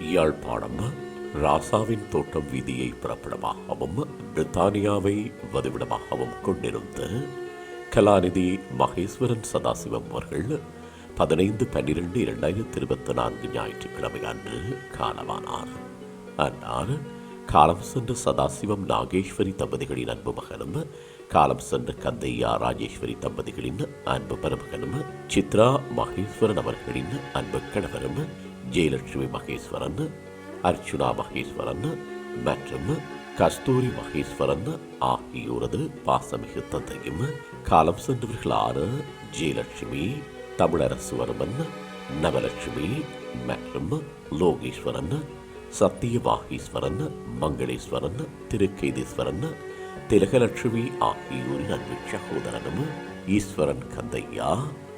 யாழ்ப்பாணம் ராசாவின் தோட்டம் வீதியை பிறப்பிடமாகவும் பிரித்தானியாவை வதிவிடமாகவும் கொண்டிருந்த கலாநிதி மகேஸ்வரன் சதாசிவம் அவர்கள் பதினைந்து பன்னிரண்டு இரண்டாயிரத்தி இருபத்தி நான்கு ஞாயிற்றுக்கிழமை அன்று காலமானார். அன்னார் காலம் சென்ற சதாசிவம் நாகேஸ்வரி தம்பதிகளின் அன்பு மகனும் காலம் சென்ற கந்தையா ராஜேஸ்வரி தம்பதிகளின் அன்பு மருமகனும் சித்ரா மகேஸ்வரன் அவர்களின் அன்பு கணவரும் ஜெயலட்சுமி மகேஸ்வரன் அர்ச்சுனா மகேஸ்வரன் மற்றும் கஸ்தூரி மகேஸ்வரன் ஆகியோரது பாசமிகு தந்தையும். காலம் சென்றவர்களான ஜெயலட்சுமி தமிழரசுவர்மன் நவலட்சுமி மற்றும் லோகேஸ்வரன் சத்தியவாகீஸ்வரன் மங்களேஸ்வரன் திருக்கைதீஸ்வரன் திலகலட்சுமி ஆகியோரின் அன்பு சகோதரனும் ஈஸ்வரன் கந்தையா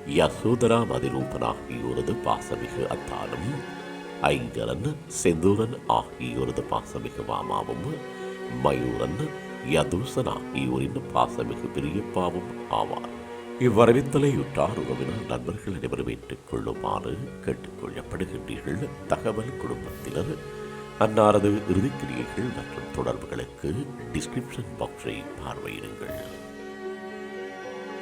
யசோதரா மதிரூபன் ஆகியோரது பாசமிகு அத்தானும் ஐங்கரன் செந்தூரன் ஆகியோரது பாசமிகு மாமாவும் மயூரன் யதூசன் ஆகியோரின் பாசமிகு பெரியப்பாவும் ஆவார். இவ்வரவித்தலையுற்றார் உறவினர் நண்பர்கள் அனைவரும் ஏற்றுக் கொள்ளுமாறு கேட்டுக்கொள்ளப்படுகின்றீர்கள். தகவல் குடும்பத்தினர் அன்னாரது இறுதிக்கிரியைகள் மற்றும் தொடர்புகளுக்கு டிஸ்கிரிப்ஷன் பாக்ஸை பார்வையிடுங்கள்.